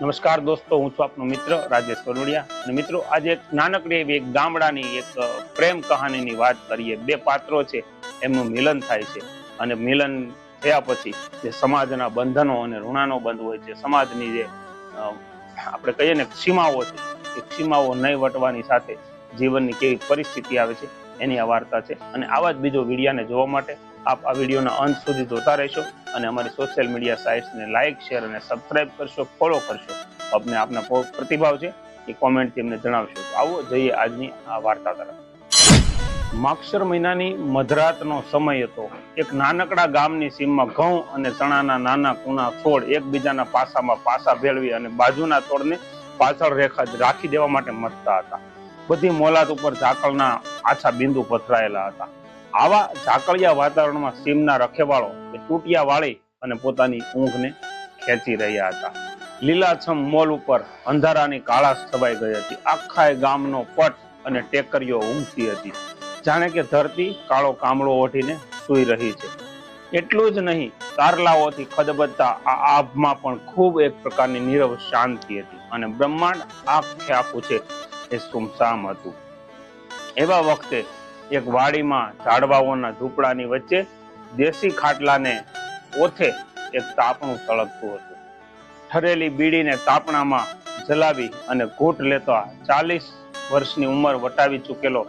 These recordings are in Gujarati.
નમસ્કાર દોસ્તો, હું છું આપનો મિત્ર રાજેશ વરોડિયા. અને મિત્રો, આજે એક નાનકડી એવી એક ગામડાની એક પ્રેમ કહાનીની વાત કરીએ. બે પાત્રો છે, એમનું મિલન થાય છે. અને મિલન થયા પછી જે સમાજના બંધનો અને ઋણાનો બંધ હોય છે, સમાજની જે આપણે કહીએ ને સીમાઓ છે, એ સીમાઓ નહીં વટવાની સાથે જીવનની કેવી પરિસ્થિતિ આવે છે, એની આ વાર્તા છે. અને આવા જ બીજો વિડિયાને જોવા માટે આપ આ વિડીયોના અંત સુધી જોતા રહેશો અને અમારી સોશિયલ મીડિયા સાઇટ્સને લાઇક શેર અને સબસ્ક્રાઇબ કરશો ફોલો કરશો. આપને આપના પ્રતિભાવ છે એ કોમેન્ટથી અમને જણાવશો. આવો, જઈએ આજની આ વાર્તા તરફ. માક્ષર મહિનાની મધરાતનો સમય હતો. એક નાનકડા ગામની સીમમાં ઘઉં અને ચણાના નાના કૂણા છોડ એકબીજાના પાસામાં પાસા ભેળવી અને બાજુના છોડને પાછળ રેખા રાખી દેવા માટે મથતા હતા. બધી મોલાત ઉપર ઝાકળના આછા બિંદુ પથરાયેલા હતા. આવા ઝાકળિયા વાતાવરણમાં સીમના રખેવાળો એ તૂટિયા વાળી અને પોતાની ઊંઘને ખેંચી રહ્યા હતા. લીલાછમ મોલ ઉપર અંધારાની કાળાશ છવાઈ ગઈ હતી. આખા ગામનો પટ અને ટેકરીઓ ઊંઘતી હતી. જાણે કે ધરતી કાળો કામળો ઓઢીને સૂઈ રહી છે. એટલું જ નહીં, તારલાઓથી ખદબદતા આ આભમાં પણ ખૂબ એક પ્રકારની નીરવ શાંતિ હતી અને બ્રહ્માંડ આખે આખું છે એ સુમસામ હતું. એવા વખતે એક વાડીમાં ઝાડવાઓના ઝૂંપડાની વચ્ચે દેશી ખાટલાને ઓથે એક તાપણું સળગતું હતું. ઠરેલી બીડીને તાપણામાં જલાવી અને ઘૂંટ લેતા ચાલીસ વર્ષની ઉંમર વટાવી ચૂકેલો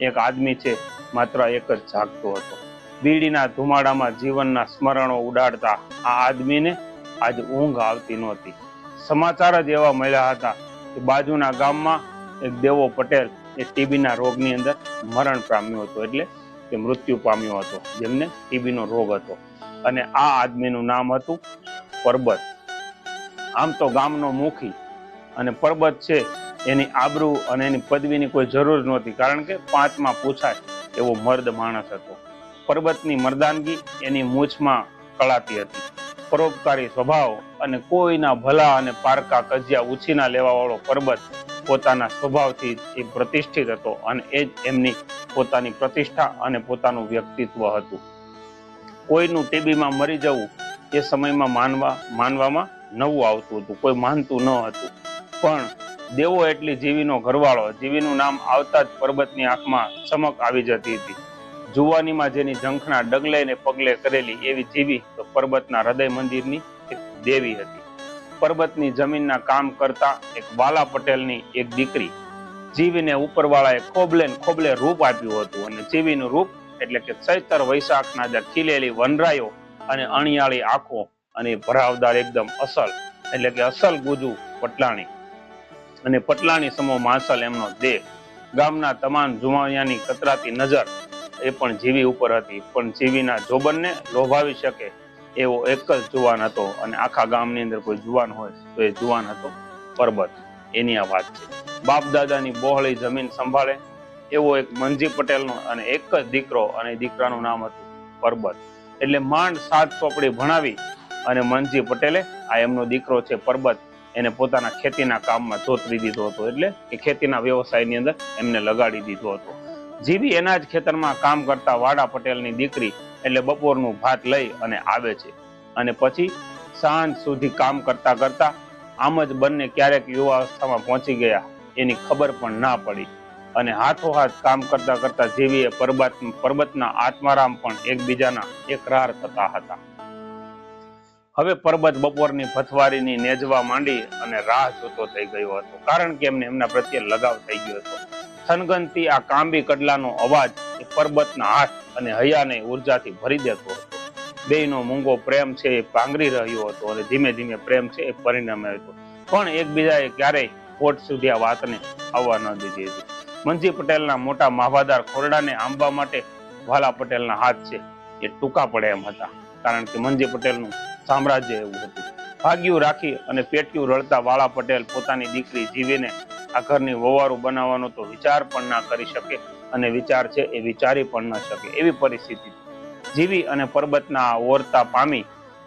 એક આદમી છે, માત્ર એક જ જાગતો હતો. બીડીના ધુમાડામાં જીવનના સ્મરણો ઉડાડતા આ આદમીને આજ ઊંઘ આવતી નહોતી. સમાચાર જ એવા મળ્યા હતા કે બાજુના ગામમાં એક દેવો પટેલ એ ટીબીના રોગની અંદર મરણ પામ્યો હતો, એટલે કે મૃત્યુ પામ્યો હતો, જેમને ટીબીનો રોગ હતો. અને આ આદમીનું નામ હતું પરબત. આમ તો ગામનો મુખી અને પરબત છે, એની આબરૂ અને એની પદવીની કોઈ જરૂર નહોતી, કારણ કે પાંચમાં પૂછાય એવો મર્દ માણસ હતો. પરબતની મર્દાનગી એની મૂછમાં કળાતી હતી. પરોપકારી સ્વભાવ અને કોઈના ભલા અને પારકા કજિયા ઉછીના લેવા વાળો પરબત પોતાના સ્વભાવથી એ પ્રતિષ્ઠિત હતો અને એ જ એમની પોતાની પ્રતિષ્ઠા અને પોતાનું વ્યક્તિત્વ હતું. કોઈનું ટીબીમાં મરી જવું એ સમયમાં માનવા, માનવામાં નવું આવતું હતું, કોઈ માનતું ન હતું. પણ દેવો એટલી જીવીનો ઘરવાળો, જીવીનું નામ આવતા જ પર્વતની આંખમાં ચમક આવી જતી હતી. જુવાનીમાં જેની ઝંખના ડગલે ને પગલે કરેલી એવી જીવી તો પર્વતના હૃદય મંદિરની દેવી હતી. પર્વતની જમીનના કામ કરતા એક વાલા પટેલની એક દીકરી જીવીને ઉપરવાળાએ ખોબલે ખોબલે રૂપ આપ્યું હતું અને જીવીનું રૂપ એટલે કે ચૈતર વૈશાખના જે ખીલેલી વનરાયો અને અણિયાળી આંખો અને ભરાવદાર એકદમ અસલ એટલે કે અસલ ગુજુ પટલાણી. અને પટલાણી સમો માસલ એમનો દેહ. ગામના તમામ જુવાનિયાની કતરાતી નજર એ પણ જીવી ઉપર હતી, પણ જીવીના જોબનને લોભાવી શકે એવો એક જ જુવાન હતો અને આખા ગામની અંદર કોઈ જુવાન હોય તો એ જુવાન હતો પરબત. એની આ વાત છે. બાપ દાદાની બહોળી જમીન સંભાળે એવો એક મનજી પટેલનો અને એક જ દીકરો અને એ દીકરાનું નામ હતું પરબત. એટલે માંડ સાત ચોપડી ભણાવી અને મનજી પટેલે આ એમનો દીકરો છે પરબત એને પોતાના ખેતીના કામમાં જોતરી દીધો હતો. એટલે કે ખેતીના વ્યવસાયની અંદર એમને લગાડી દીધો હતો. જીવી એના જ ખેતરમાં કામ કરતા વાડા પટેલની દીકરી એટલે બપોરનું ભાત લઈ અને આવે છે. અને પછી સાંજ સુધી કામ કરતા કરતા આમ જ બંને ક્યારેક યુવાવસ્થામાં પહોંચી ગયા. એની ખબર પણ ના પડી. અને હાથોહાથ કામ કરતા કરતા જીવીએ પર્વત પર્વતના આત્મારામ પણ એકબીજાના એકરાર થતા હતા. હવે પરબત બપોરની ભથવારીની નેજવા માંડી અને રાહ જોતો થઈ ગયો હતો. કારણ કે એમને એમના પ્રત્યે લગાવ થઈ ગયો હતો. થનગનથી આ કાંબી કડલાનો અવાજ એ પરબતના હાથ અને હૈયાને ઉર્જાથી ભરી દેતો હતો. બેયનો મૂંગો પ્રેમ છે એ પાંગરી રહ્યો હતો અને ધીમે ધીમે પ્રેમ છે એ પરિણામે હતો. પણ એકબીજાએ ક્યારેય કોર્ટ સુધી આ વાતને આવવા ન દીધી હતી. મનજી પટેલના મોટા માભાદાર ખોરડાને આંબવા માટે વાલા પટેલના હાથ છે એ ટૂંકા પડે એમ હતા. કારણ કે મનજી પટેલનું સામ્રાજ્ય એવું હતું. ભાગ્યું રાખી અને પેટ્યું રળતા વાળા પટેલ પોતાની દીકરી જીવીને આ ઘરની વવારું બનાવવાનો તો વિચાર પણ ના કરી શકે. અને વિચાર છે એ વિચારી પણ ન શકે એવી પરિસ્થિતિ. જીવી અને પર્વતના ઓરતા પામી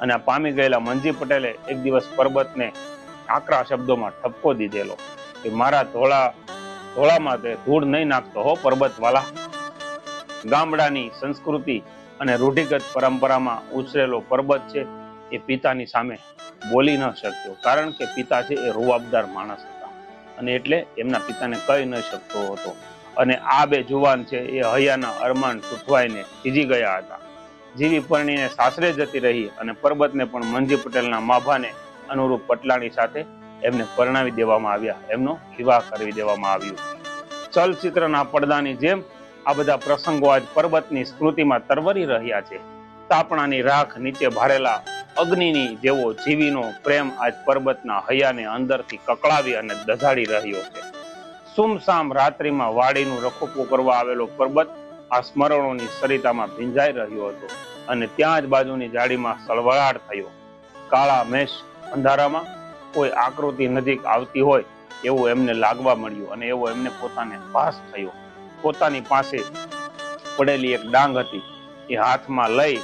અને પામી ગયેલા મંજી પટેલે એક દિવસ પર્વતને આકરા શબ્દોમાં ઠપકો દીધેલો કે મારા ધોળા, ધોળામાં તે ધૂળ નહીં નાખતો હો પર્વતવાલા. ગામડાની સંસ્કૃતિ અને રૂઢિગત પરંપરામાં ઉછરેલો પર્વત છે એ પિતાની સામે બોલી ન શક્યો, કારણ કે પિતા છે એ રૂવાબદાર માણસ હતા અને એટલે એમના પિતાને કહી ન શકતો હતો. અને આ બે જુવાન છે, એ હૈયાના અરમાન તૂટવાઈને થીજી ગયા હતા. જીવી પરણીને સાસરે જતી રહી અને પરબતને પણ મંજી પટેલના માભાને અનુરૂપ પટલાણી સાથે એમને પરણાવી દેવામાં આવ્યા. એમનો વિવાહ કરવી દેવામાં આવ્યો. ચલચિત્રના પડદાની જેમ આ બધા પ્રસંગો આજ પર્વતની સ્મૃતિમાં તરવરી રહ્યા છે. તાપણાની રાખ નીચે ભારેલા અગ્નિની જેવો જીવીનો પ્રેમ આજ પર્વતના હૈયાને અંદરથી કકળાવી અને દઝાડી રહ્યો છે. સુમસામ રાત્રિમાં વાડીનું રખોપું કરવા આવેલો પર્વત આ સ્મરણોની સરિતામાં ભીંજાઈ રહ્યો હતો અને ત્યાં જ બાજુની જાડીમાં સળવળાટ થયો. કાળા મેષ અંધારામાં કોઈ આકૃતિ નજીક આવતી હોય એવું એમને લાગવા મળ્યું અને એવો એમને પોતાને ભાસ થયો. પોતાની પાસે પડેલી એક ડાંગ હતી. એ હાથમાં લઈ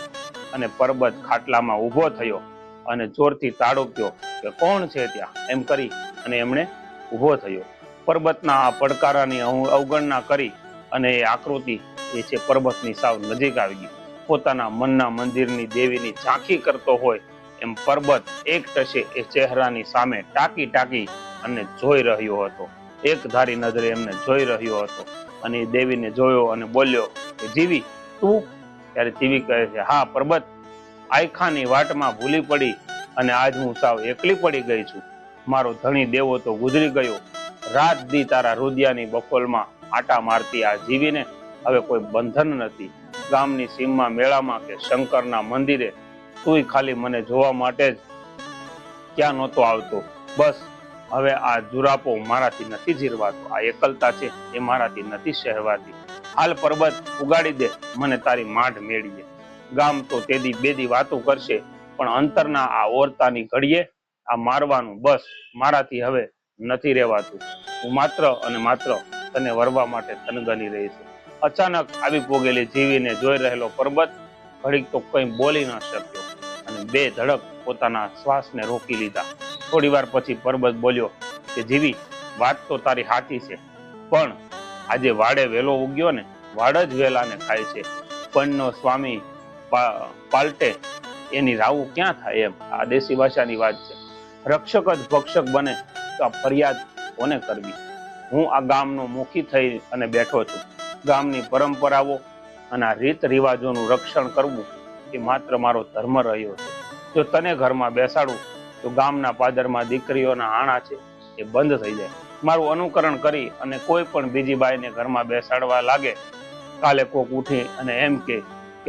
અને પર્વત ખાટલામાં ઊભો થયો અને જોરથી તાડોક્યો કે કોણ છે ત્યાં? એમ કરી અને એમણે ઊભો થયો. પર્વતના પડકારાની અવગણના કરી અને એ આકૃતિ એ છે પર્વતની સાવ નજીક આવી ગઈ. પોતાના મનના મંદિરની દેવીની ઝાંખી કરતો હોય એમ પર્વત એક ટશે એ ચહેરાની સામે ટાકી ટાકી અને જોઈ રહ્યો હતો. એક ધારી નજરે એમને જોઈ રહ્યો હતો અને એ દેવીને જોયો અને બોલ્યો કે, જીવી, તું? ત્યારે જીવી કહે છે, હા, પર્વત, આયખાની વાટમાં ભૂલી પડી અને આજ હું સાવ એકલી પડી ગઈ છું. મારો ધણી દેવો તો ગુજરી ગયો રાત દી તારા રુદિયાની બકોલમાં આટા મારતી આ જીવીને હવે કોઈ બંધન નથી. ગામની સીમમાં, મેળામાં કે શંકરના મંદિરે તુંય ખાલી મને જોવા માટે જ ક્યાં નહોતો આવતો. બસ, હવે આ જુરાપો મારાથી નથી જીરવાતો. આ એકલતા છે એ મારાથી નથી સહેવાતી. હાલ પર્વત ઉગાડી દે, મને તારી માઢ મેળીએ ગામ તો તેદી બેદી વાતો કરશે, પણ અંતરના આ ઓરતાની ઘડીએ આ મારવાનું બસ મારાથી હવે નથી રહેવાતું. હું માત્ર અને માત્ર તને વરવા માટે તનગની રહી છું. અચાનક આવી પોગેલી જીવીને જોઈ રહેલો પર્વત ઘડીક તો કંઈ બોલી ન શક્યો અને બે ધડક પોતાના શ્વાસને રોકી લીધા. થોડી વાર પછી પર્વત બોલ્યો કે, જીવી, વાત તો તારી સાચી છે, પણ આજે વાડે વેલો ઉગ્યો ને, વાડ જ વેલાને ખાય છે. પણનો સ્વામી પાલટે એની રાવું ક્યાં થાય એમ? આ દેશી ભાષાની વાત છે. રક્ષક જ ભક્ષક બને આ ફરિયાદ કોને કરવી? હું આ ગામનો મુખી થઈ અને બેઠો છું. ગામની પરંપરાઓ અને આ રીત રિવાજોનું રક્ષણ કરવું એ માત્ર મારો ધર્મ રહ્યો છે. જો તને ઘરમાં બેસાડું, તો ગામના પાદરમાં દીકરીઓના આણા છે એ બંધ થઈ જાય. મારું અનુકરણ કરી અને કોઈ પણ બીજી બાઈને ઘરમાં બેસાડવા લાગે, કાલે કોક ઉઠી અને એમ કે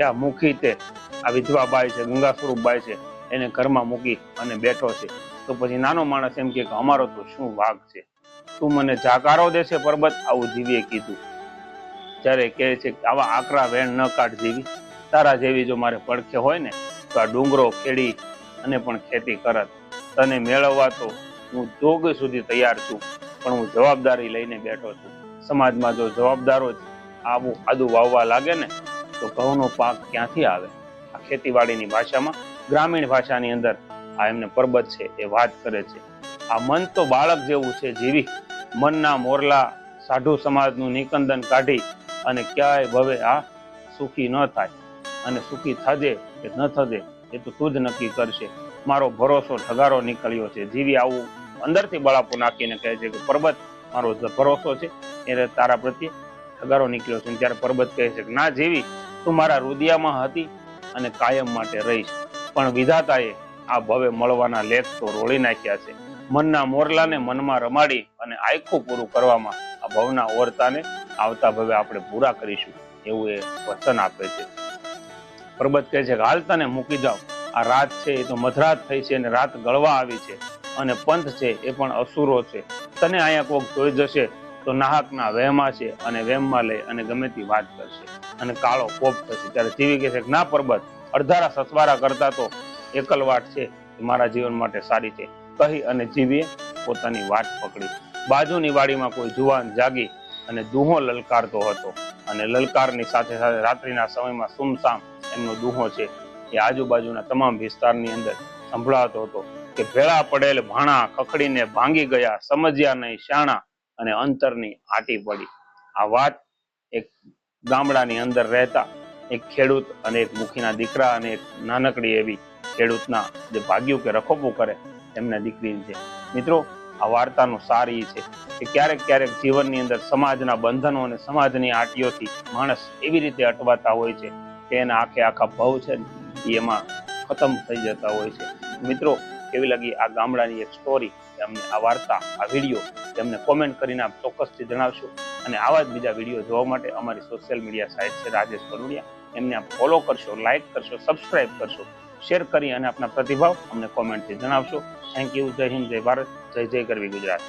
આ મુખી તે આ વિધવા બાઈ છે ગંગા સ્વરૂપ બાઈ છે, એને ઘરમાં મૂકી અને બેઠો છે. તો પછી નાનો માણસ એમ કે અમારો તો શું વાઘ છે? તું મને જાકારો દેશે પરબત, આવું જીવીએ કીધું. જ્યારે કહે છે આવા આકરા વેણ ન કાઢ જીવી. તારા જેવી જો મારે પડખે હોય ને, તો આ ડુંગરો, ખેડી અને પણ ખેતી કરત. તને મેળવવા તો હું જોગ સુધી તૈયાર છું, પણ હું જવાબદારી લઈને બેઠો છું. સમાજમાં જો જવાબદારો જ આવું આદુ વાવવા લાગે ને, તો ઘઉંનો પાક ક્યાંથી આવે? આ ખેતીવાડીની ભાષામાં, ગ્રામીણ ભાષાની અંદર આ એમને પર્વત છે એ વાત કરે છે. આ મન તો બાળક જેવું છે, જીવી. મનના મોરલા સાધુ સમાજનું નિકંદન કાઢી અને ક્યાંય ભવે આ સુખી ન થાય. અને સુખી થજે કે ન થજે એ તો તું જ નક્કી કરશે. મારો ભરોસો ઠગારો નીકળ્યો છે. જીવી આવું અંદરથી બળાપો નાખીને કહે છે કે પર્વત મારો ભરોસો છે. એ તારા પ્રત્યે ઠગારો નીકળ્યો છે. ત્યારે પર્વત કહે છે કે, ના જીવી, તું મારા રુદિયામાં હતી અને કાયમ માટે રહીશ. પણ વિધાતાએ આ ભવે મળવાના લેખ તો રોળી નાખ્યા છે. મનના મોરલાને મનમાં રમાડી અને આખું પૂરું કરવામાં આ ભવના ઓરતાને આવતા ભવે આપણે પૂરા કરીશું, એવું એ વચન આપે છે. પર્વત કહે છે કે, હાલ તને મૂકી જાઓ આ રાત છે, એ તો મધરાત થઈ છે અને રાત ગળવા આવી છે અને પંથ છે, એ પણ અસુરો છે. તને અહીંયા કોક જોઈ જશે તો નાહકના વહેમા છે અને વહેમમાં લઈ અને ગમે તે વાત કરશે. અને કાળો કોપ થશે. ત્યારે જીવી કહે છે કે, ના પરબત અડધારા સસવારા કરતા તો એકલવાટ છે મારા જીવન માટે સારી છે. કહી અને જીવીએ પોતાની વાટ પકડી. બાજુની વાડીમાં કોઈ જુવાન જાગી અને દુહો લલકારતો હતો. અને લલકારની સાથે સાથે રાત્રિના સમયમાં સુમસામ એમનો દુહો છે, એ આજુબાજુના તમામ વિસ્તારની અંદર સંભળાતો હતો કે ભેળા પડેલ ભાણા ખખડીને ભાંગી ગયા, સમજ્યા નહીં શાણા અને અંતરની આટી પડી. આ વાત એક ગામડાની અંદર રહેતા એક ખેડૂત અને એક મુખીના દીકરા અને એક નાનકડી એવી ખેડૂતના જે ભાગ્યું કે રખોપો કરે એમના દીકરી છે મિત્રો, આ વાર્તાનું સાર એ છે કે ક્યારેક ક્યારેક જીવનની અંદર સમાજના બંધનો અને સમાજની આટીઓથી માણસ એવી રીતે અટવાતા હોય છે કે એના આખે આખા ભાવ છે ને એમાં ખતમ થઈ જતા હોય છે. મિત્રો, કેવી લાગી આ ગામડાની એક સ્ટોરી અમને આ વાર્તા, આ વીડિયો તેમને કોમેન્ટ કરીને આપ ચોક્કસથી જણાવશો. અને આવા જ બીજા વીડિયો જોવા માટે અમારી સોશિયલ મીડિયા સાઇટ છે રાજેશ કરુડિયા એમને આપ ફોલો કરશો લાઇક કરશો સબસ્ક્રાઇબ કરશો. શેર કરી અને આપના પ્રતિભાવ અમને કોમેન્ટથી જણાવશો. થેન્ક યુ જય હિન્દ, જય ભારત, જય જય કરવી ગુજરાત.